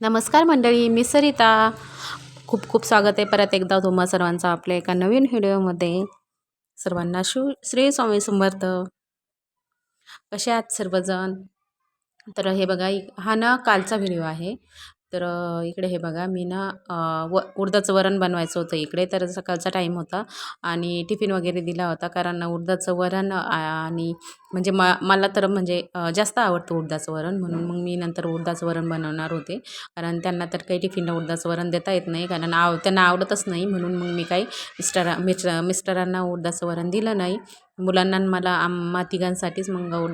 नमस्कार मंडळी मी सरिता. खूप खूप स्वागत आहे परत एकदा तुम्हा सर्वांचा आपल्या एका नवीन व्हिडिओमध्ये. सर्वांना शु श्री स्वामी समर्थ. कसे आहात सर्वजण? तर हे बघा हा ना कालचा व्हिडिओ आहे. तर इकडे हे बघा मी ना व उडदाचं वरण बनवायचं होतं इकडे तर सकाळचा टाईम होता आणि टिफिन वगैरे दिला होता कारण उडदाचं वरण आणि म्हणजे म मला तर म्हणजे जास्त आवडतं उडदाचं वरण म्हणून मग मी नंतर उडदाचं वरण बनवणार होते. कारण त्यांना तर काही टिफिनला उडदाचं वरण देता येत नाही कारण आव त्यांना आवडतच नाही म्हणून मग मी काही मिस्टरा मिस्ट मिस्टरांना उडदाचं वरण दिलं नाही. मुलांना मला आम्हा तिघांसाठीच मग उड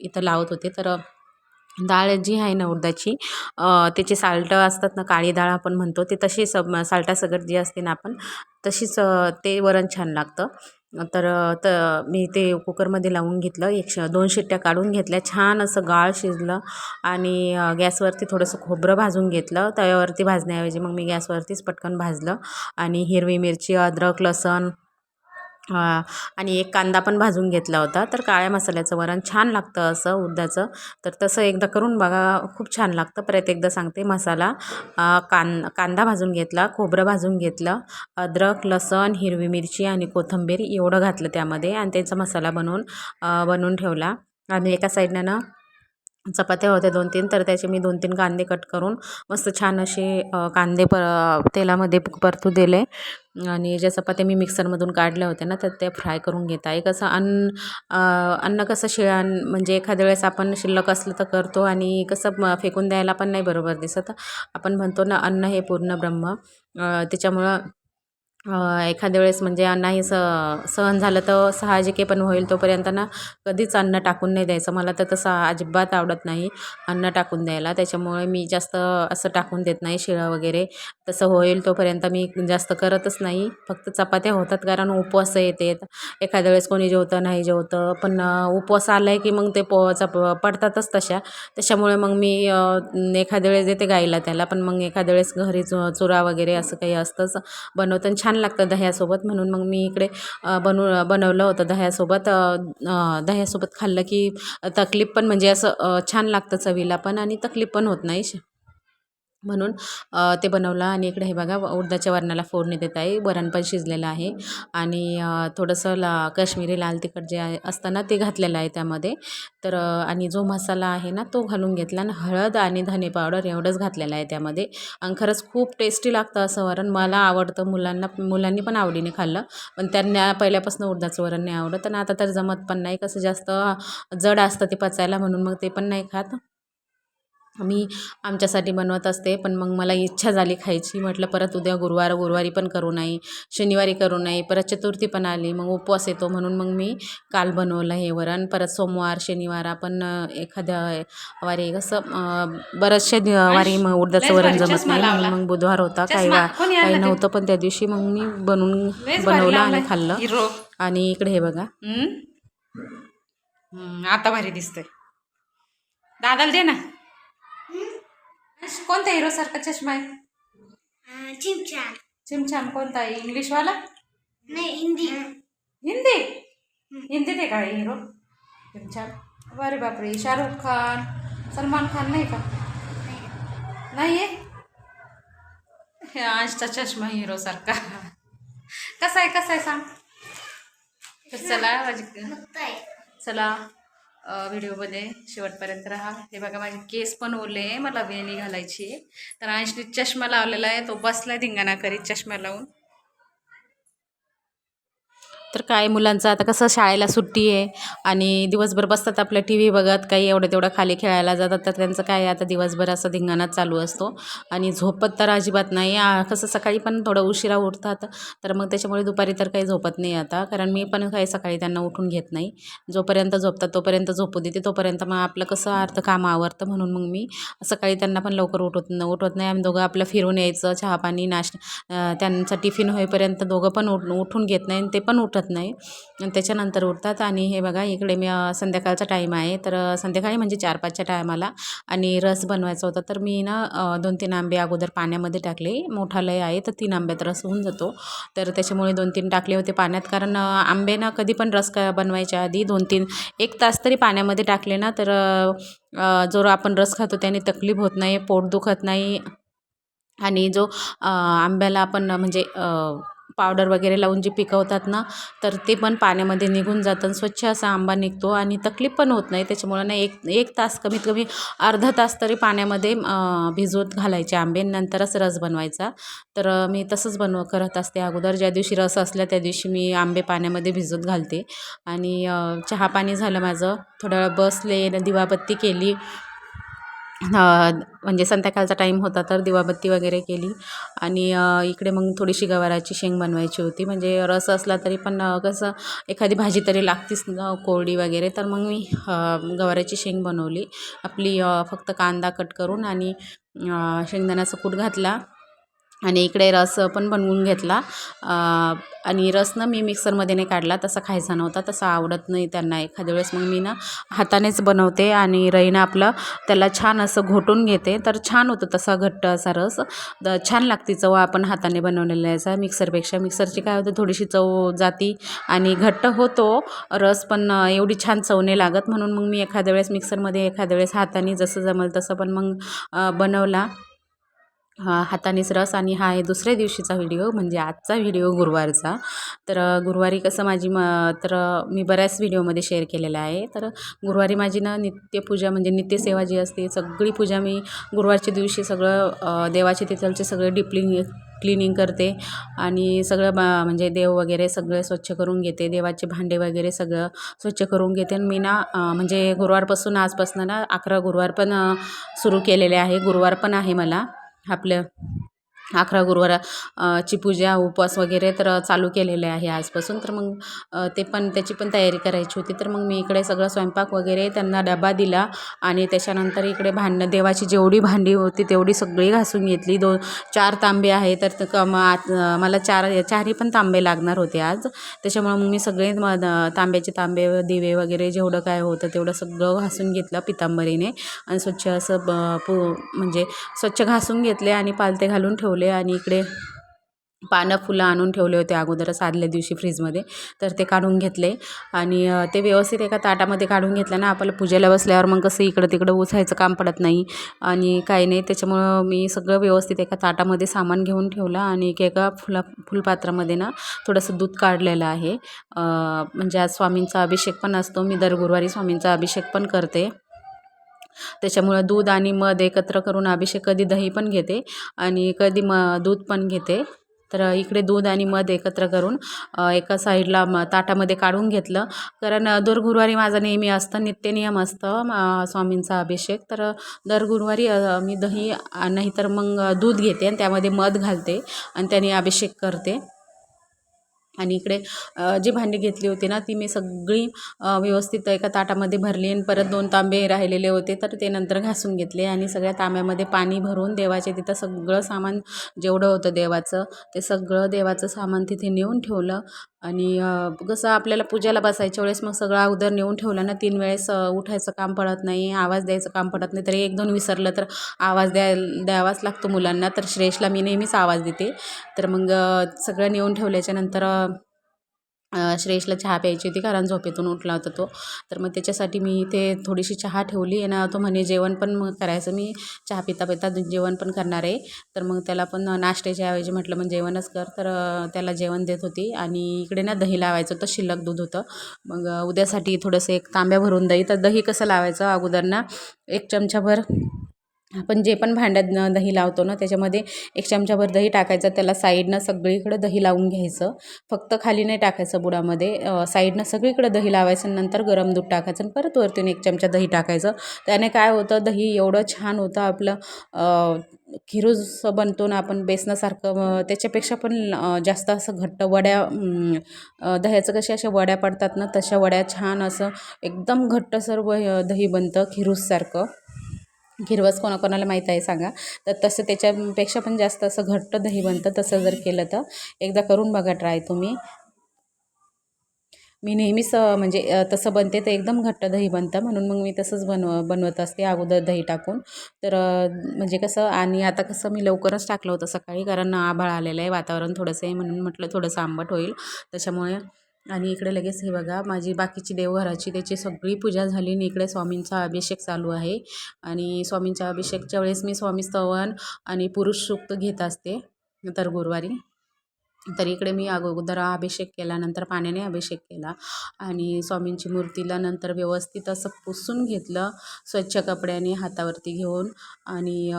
इथं लावत होते. तर डाळ जी आहे ना उडदाची त्याचे साल्टं असतात ना काळी डाळ आपण म्हणतो ते तशी सब साल्टासकट जी असते ना आपण तशीच ते वरण छान लागतं. तर त मी ते कुकरमध्ये लावून घेतलं एक श दोन शिट्ट्या काढून घेतल्या छान असं गाळ शिजलं आणि गॅसवरती थोडंसं खोबरं भाजून घेतलं तव्यावरती भाजण्याऐवजी मग मी गॅसवरतीच पटकन भाजलं आणि हिरवी मिरची अद्रक लसूण आणि एक कांदा पण भाजून घेतला होता. तर काळ्या मसाल्याचं वरण छान लागतं असं उडदाचं. तर तसं एकदा करून बघा खूप छान लागतं. परत एकदा सांगते मसाला. अ, कां कांदा भाजून घेतला खोबरं भाजून घेतलं अद्रक लसण हिरवी मिरची आणि कोथिंबीर एवढं घातलं त्यामध्ये आणि त्याचा मसाला बनवून बनवून ठेवला. आणि एका साईडनं ना चपात्या होत्या दोन तीन तर त्याचे मी दोन तीन कांदे कट करून मस्त छान असे कांदे प तेलामध्ये परतू दिले. आणि ज्या चपात्या मी मिक्सरमधून काढल्या होत्या ना तर त्या फ्राय करून घेता. एक असं अन्न अन्न कसं शिळान म्हणजे एखाद्या वेळेस आपण शिल्लक असलं तर करतो आणि कसं फेकून द्यायला पण नाही बरोबर दिसत. आपण म्हणतो ना अन्न हे पूर्ण ब्रह्म. त्याच्यामुळं एखाद्या वेळेस म्हणजे नाही स सहन झालं तर साहजिक आहे पण होईल तोपर्यंत ना कधीच अन्न टाकून नाही द्यायचं. मला तर तसं अजिबात आवडत नाही अन्न टाकून द्यायला. त्याच्यामुळे मी जास्त असं टाकून देत नाही शिळं वगैरे. तसं होईल तोपर्यंत मी जास्त करतच नाही. फक्त चपात्या होतात कारण उपवास येते. एखाद्या वेळेस कोणी जेवतं नाही जेवतं. पण उपवास आला आहे की मग ते पो चप पडतातच तशा. त्याच्यामुळे मग मी एखाद्या वेळेस देते गाईला त्याला. पण मग एखाद्या वेळेस घरी चु चुरा वगैरे असं काही असतंच बनवतं. छान लागतं दह्यासोबत. म्हणून मग मी इकडे बनव बनवलं होतं दह्यासोबत. दह्यासोबत खाल्लं की तकलीफ पण म्हणजे असं छान लागतं चवीला पण आणि तकलीफ पण होत नाही म्हणून ते बनवलं आणि इकडे हे बघा उडदाच्या वरणाला फोडणी देत आहे. वरण पण शिजलेलं आहे. आणि थोडंसं ला काश्मीरी लाल तिखट जे आहे असतं ना ते घातलेलं आहे त्यामध्ये. तर आणि जो मसाला आहे ना तो घालून घेतला आणि हळद आणि धने पावडर एवढंच घातलेलं आहे त्यामध्ये. आणि खरंच खूप टेस्टी लागतं असं वरण. मला आवडतं. मुलांना मुलांनी पण आवडीने खाल्लं. पण त्यांना पहिल्यापासून उडदाचं वरण नाही आवडत. आणि आता तर जमत पण नाही. कसं जास्त जड असतं ते पचायला म्हणून मग ते पण नाही खात. मी आमच्यासाठी बनवत असते पण मग मला इच्छा झाली खायची. म्हटलं परत उद्या गुरुवार गुरुवारी पण करू नाही शनिवारी करू नाही परत चतुर्थी पण आली मग उपवास येतो. म्हणून मग मी काल बनवलं हे वरण. परत सोमवार शनिवार आपण एखाद्या वारी कसं बऱ्याचशा दि- वारी मग उडदाचं वरण जमत नाही. मग बुधवार होता काही काही नव्हतं पण त्या दिवशी मग मी बनवून बनवलं आणि खाल्लं. आणि इकडे हे बघा. आता भारी दिसतोय. दादाला दे ना. कोणत्या हिरो सारखा चष्मा आहे? चिमचान. चिमछाम कोणता आहे? इंग्लिशवाला नाही हिंदी. हिंदी? हिंदीत आहे का हिरो चिमछाम अरे बापरे शाहरुख खान सलमान खान नाही का? नाही आहे हे आजचा चष्मा हिरो सारखा. कसा आहे कसा आहे सांग? तर चला माझी चला. अ, व्हिडिओमध्ये शेवटपर्यंत राहा. हे बघा माझे केस पण ओले आहे. मला वेणी घालायची आहे. तर अंशने चष्मा लावलेला आहे. तो बसला धिंगाणा करीत चष्मा लावून. तर काय मुलांचं आता कसं शाळेला सुट्टी आहे आणि दिवसभर बसतात आपलं टी व्ही बघत काही एवढं तेवढं खाली खेळायला जातात तर त्यांचं काय आता दिवसभर असं धिंगाणाच चालू असतो. आणि झोपत तर अजिबात नाही. कसं सकाळी पण थोडं उशिरा उठतात तर मग त्याच्यामुळे दुपारी तर काही झोपत नाही आता. कारण मी पण काही सकाळी त्यांना उठून घेत नाही. जोपर्यंत झोपतात तोपर्यंत झोपू देते. तोपर्यंत मग आपलं कसं अर्थ काम आवरतं म्हणून मग मी सकाळी त्यांना पण लवकर उठवत न उठवत नाही. आम्ही दोघं आपलं फिरून यायचं चहा पाणी नाश्ता त्यांचा टिफिन होईपर्यंत दोघं पण उठ उठून घेत नाही आणि ते पण उठ उठत नाही. आणि त्याच्यानंतर उठतात आणि हे बघा इकडे मी संध्याकाळचा टाईम आहे. तर संध्याकाळी म्हणजे चार पाचच्या टायमाला आणि रस बनवायचा होता. तर मी ना दोन तीन आंबे अगोदर पाण्यामध्ये टाकले. मोठा लय आहे तर तीन आंब्यात रस होऊन जातो. तर त्याच्यामुळे दोन तीन टाकले होते पाण्यात. कारण आंबे ना कधी पण रस का बनवायच्या आधी दोन तीन एक तास तरी पाण्यामध्ये टाकले ना तर जो आपण रस खातो त्याने तकलीफ होत नाही पोट दुखत नाही. आणि जो आंब्याला आपण म्हणजे पावडर वगैरे लावून जे पिकवतात ना तर ते पण पाण्यामध्ये निघून जातं आणि स्वच्छ असा आंबा निघतो आणि तकलीफ पण होत नाही. त्याच्यामुळं ना एक एक तास कमीत कमी अर्धा तास तरी पाण्यामध्ये भिजवत घालायचे आंबे नंतरच रस बनवायचा. तर मी तसंच बनव करत असते अगोदर. ज्या दिवशी रस असल्या त्या दिवशी मी आंबे पाण्यामध्ये भिजवत घालते. आणि चहा पाणी झालं माझं. थोडा वेळ बसले दिवाबत्ती केली. म्हणजे संध्याकाळचा टाईम होता तर दिवाबत्ती वगैरे केली. आणि इकडे मग थोडीशी गवाराची शेंग बनवायची होती. म्हणजे रस असला तरी पण कसं एखादी भाजी तरी लागतीच ना कोरडी वगैरे. तर मग मी गवाराची शेंग बनवली. आपली फक्त कांदा कट करून आणि शेंगदाण्याचा कूट घातला. आणि इकडे रस पण बनवून घेतला. आणि रस ना मी मिक्सरमध्ये नाही काढला तसा खायचा नव्हता तसा आवडत नाही त्यांना एखाद्या वेळेस. मग मी ना हातानेच बनवते आणि रईनं आपलं त्याला छान असं घोटून घेते. तर छान होतं तसा घट्ट असा रस. द छान लागते चव आपण हाताने बनवलेला याचा मिक्सरपेक्षा. मिक्सरची काय होतं थोडीशी चव जाती आणि घट्ट होतो. रस पण एवढी छान चव नाही लागत. म्हणून मग मी एखाद्या वेळेस मिक्सरमध्ये एखाद्या वेळेस हाताने जसं जमेल तसं पण मग बनवला. हातानेच रस आणि हा आहे दुसऱ्या दिवशीचा व्हिडिओ म्हणजे आजचा व्हिडिओ गुरुवारचा. तर गुरुवारी कसं माझी म तर मी बऱ्याच व्हिडिओमध्ये शेअर केलेला आहे. तर गुरुवारी माझी ना नित्यपूजा म्हणजे नित्यसेवा जी असते सगळी पूजा मी गुरुवारच्या दिवशी सगळं देवाचे तिथलचे सगळे डिप्लिंग क्लिनिंग करते आणि सगळं बा म्हणजे देव वगैरे सगळे स्वच्छ करून घेते. देवाचे भांडे वगैरे सगळं स्वच्छ करून घेते. आणि मी ना म्हणजे गुरुवारपासून आजपासून ना अकरा गुरुवार पण सुरू केलेले आहे. गुरुवार पण आहे मला. आपलं अकरा गुरुवार ची पूजा उपवास वगैरे तर चालू केलेले आहे आजपासून. तर मग ते पण त्याची पण तयारी करायची होती. तर मग मी इकडे सगळं स्वयंपाक वगैरे त्यांना डबा दिला आणि त्याच्यानंतर इकडे भांडणं देवाची जेवढी भांडी होती तेवढी सगळी घासून घेतली. दोन चार तांबे आहे तर त- क- म आत- मला चार चारही पण तांबे लागणार होते आज. त्याच्यामुळं मग मी सगळे म तांब्याचे तांबे दिवे वगैरे जेवढं काय होतं तेवढं सगळं घासून घेतलं पितांबरीने. आणि स्वच्छ असं ब म्हणजे स्वच्छ घासून घेतले आणि पालते घालून ठेवले. आणि इकडे पानं फुलं आणून ठेवले होते अगोदरच आदल्या दिवशी फ्रीजमध्ये. तर ते काढून घेतले आणि ते व्यवस्थित एका ताटामध्ये काढून घेतलं ना आपल्याला पूजेला बसल्यावर मग कसं इकडं तिकडं उचायचं काम पडत नाही. आणि काही नाही त्याच्यामुळं मी सगळं व्यवस्थित एका ताटामध्ये सामान घेऊन ठेवलं आणि एक एका फुला फुलपात्रामध्ये ना थोडंसं दूध काढलेलं आहे. म्हणजे आज स्वामींचा अभिषेक पण असतो. मी दर गुरुवारी स्वामींचा अभिषेक पण करते. त्याच्यामुळं दूध आणि मध एकत्र करून अभिषेक कधी दही पण घेते आणि कधी म दूध पण घेते. तर इकडे दूध आणि मध एकत्र करून एका साईडला म ताटामध्ये काढून घेतलं. कारण दर गुरुवारी माझा नेहमी असतं नित्यनियम असतं स्वामींचा अभिषेक. तर दर गुरुवारी मी दही नाहीतर मग दूध घेते आणि त्यामध्ये मध घालते आणि त्याने अभिषेक करते. आणि इकडे जी भांडी घेतली होती ना ती मी सगळी व्यवस्थित एका ताटामध्ये भरली आणि परत दोन तांबे राहिलेले होते तर ते नंतर घासून घेतले आणि सगळ्या तांब्यामध्ये पाणी भरून देवाचे तिथं सगळं सामान जेवढं होतं देवाचं ते सगळं देवाचं सामान तिथे नेऊन ठेवलं आणि कसं आपल्याला पूजेला बसायच्या वेळेस मग सगळं अगोदर नेऊन ठेवलं ना तीन वेळेस उठायचं काम पडत नाही आवाज द्यायचं काम पडत नाही तरी एक दोन विसरलं तर आवाज द्याय द्यावाच लागतो मुलांना तर श्रेयशला मी नेहमीच आवाज देते. तर मग सगळं नेऊन ठेवल्याच्यानंतर नंतर श्रेयशला चहा प्यायची होती कारण झोपेतून उठला होता तो. तर मग त्याच्यासाठी मी इथे थोडीशी चहा ठेवली आणि तो म्हणे जेवण पण मग करायचं मी चहा पिता पिता जेवण पण करणार आहे. तर मग त्याला पण नाश्त्याच्या ऐवजी म्हटलं मग जेवणच कर. तर त्याला जेवण देत होती आणि इकडे ना दही लावायचं होतं शिल्लक दूध होतं. मग उद्यासाठी थोडंसं एक तांब्या भरून दही तर दही कसं लावायचं अगोदर ना एक चमचाभर आपण जे पण भांड्यात दही लावतो ना त्याच्यामध्ये एक चमचाभर दही टाकायचं त्याला साईडनं सगळीकडं दही लावून घ्यायचं. फक्त खाली नाही टाकायचं बुडामध्ये साईडनं सगळीकडं दही लावायचं नंतर गरम दूध टाकायचं आणि परत वरतून एक चमचा दही टाकायचं. त्याने काय होतं दही एवढं छान होतं आपलं अ, खिरूज बनतो ना आपण बेसनासारखं त्याच्यापेक्षा पण जास्त असं घट्ट वड्या दह्याचं कशा अशा वड्या पडतात ना तशा वड्या छान असं एकदम घट्ट सर्व दही बनतं खिरूजसारखं खिरवस कोणाकोणाला माहीत आहे सांगा. तर तसं त्याच्यापेक्षा पण जास्त असं घट्ट दही बनतं तसं जर केलं तर. एकदा करून बघा ट्राय तुम्ही. मी नेहमीच म्हणजे तसं बनते तर एकदम घट्ट दही बनतं. म्हणून मग मी तसंच बनव बनवत असते अगोदर दही टाकून. तर म्हणजे कसं आणि आता कसं मी लवकरच टाकलं होतं सकाळी कारण आभाळ आलेलं आहे वातावरण थोडंसं आहे म्हणून म्हटलं थोडंसं आंबट होईल. त्याच्यामुळे आणि इकडे लगेच हे बघा माझी बाकीची देवघराची त्याची सगळी पूजा झाली आणि इकडे स्वामींचा अभिषेक चालू आहे. आणि स्वामींच्या अभिषेकच्या वेळेस मी स्वामी स्तवन आणि पुरुष सूक्त घेत असते तर गुरुवारी. तर इकडे मी अगोदर अभिषेक केला नंतर पाण्याने अभिषेक केला आणि स्वामींची मूर्तीला नंतर व्यवस्थित असं पुसून घेतलं स्वच्छ कपड्याने हातावरती घेऊन आणि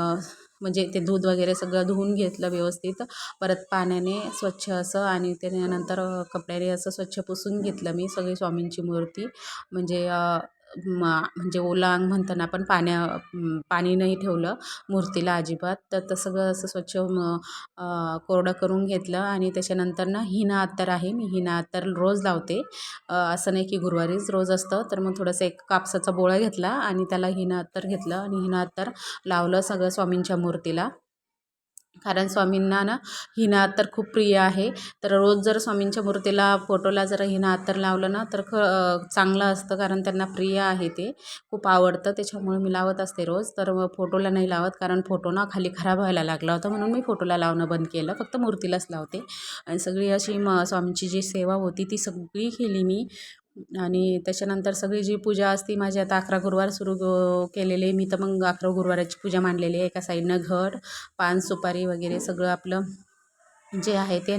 म्हणजे ते दूध वगैरे सगळं धुवून घेतलं व्यवस्थित. परत पाण्याने स्वच्छ असं आणि त्याच्यानंतर कपड्याने असं स्वच्छ पुसून घेतलं मी सगळी स्वामींची मूर्ती. म्हणजे म म्हणजे ओलांग अंग आपण पाण्या पाणी नाही ठेवलं मूर्तीला अजिबात. तर तसं सगळं असं स्वच्छ म, कोरडं करून घेतलं आणि त्याच्यानंतर ना हिना अत्तर आहे. मी हिना अत्तर रोज लावते. असं नाही की गुरुवारीच रोज असतं. तर मग थोडंसं एक कापसाचा बोळा घेतला आणि त्याला हिना अत्तर घेतलं आणि हिना अत्तर लावलं सगळं स्वामींच्या मूर्तीला. कारण स्वामींना ना हिना अत्तर खूप प्रिय आहे. तर रोज जर स्वामींच्या मूर्तीला फोटोला जर हिना अत्तर लावलं ना तर ख चांगलं असतं कारण त्यांना प्रिय आहे ते. खूप आवडतं त्याच्यामुळे मी लावत असते रोज. तर फोटोला नाही लावत कारण फोटो ना खाली खराब व्हायला लागला होता म्हणून मी फोटोला लावणं बंद केलं. फक्त मूर्तीलाच लावते. आणि सगळी अशी म स्वामींची जी सेवा होती ती सगळी केली मी. आणि त्याच्यानंतर सगळी जी पूजा असती माझी आता अकरा गुरुवार सुरू केलेले मी तर मग अकरा गुरुवाराची पूजा मांडलेली आहे. एका साईडनं घट पान सुपारी वगैरे सगळं आपलं जे आहे ते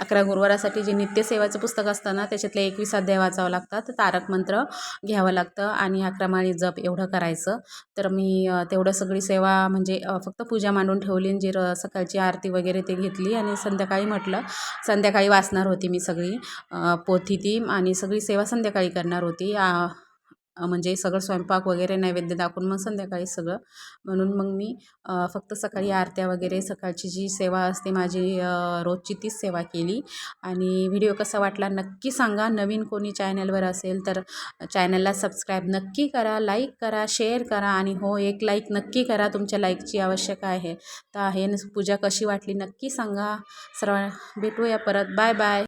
अकरा गुरुवारासाठी जे नित्यसेवाचं पुस्तक असतं ना त्याच्यातले एकवीस अध्याय वाचावं लागतात. तारक मंत्र घ्यावं लागतं आणि अकरा माळी जप एवढं करायचं. तर मी तेवढं सगळी सेवा म्हणजे फक्त पूजा मांडून ठेवली आणि जी र सकाळची आरती वगैरे ते घेतली आणि संध्याकाळी म्हटलं संध्याकाळी वाचणार होती मी सगळी. पोथी ती आणि सगळी सेवा संध्याकाळी करणार होती. म्हणजे सगळं स्वयंपाक वगैरे नैवेद्य दाखवून मग संध्याकाळी सगळं. म्हणून मग मी फक्त सकाळी आरत्या वगैरे सकाळची जी सेवा असते माझी रोजची तीच सेवा केली. आणि व्हिडिओ कसा वाटला नक्की सांगा. नवीन कोणी चॅनलवर असेल तर चॅनलला सबस्क्राईब नक्की करा लाईक करा शेअर करा आणि हो एक लाईक नक्की करा. तुमच्या लाईकची आवश्यक आहे. तर आहे. न पूजा कशी वाटली नक्की सांगा. सर्व भेटूया परत. Bye bye.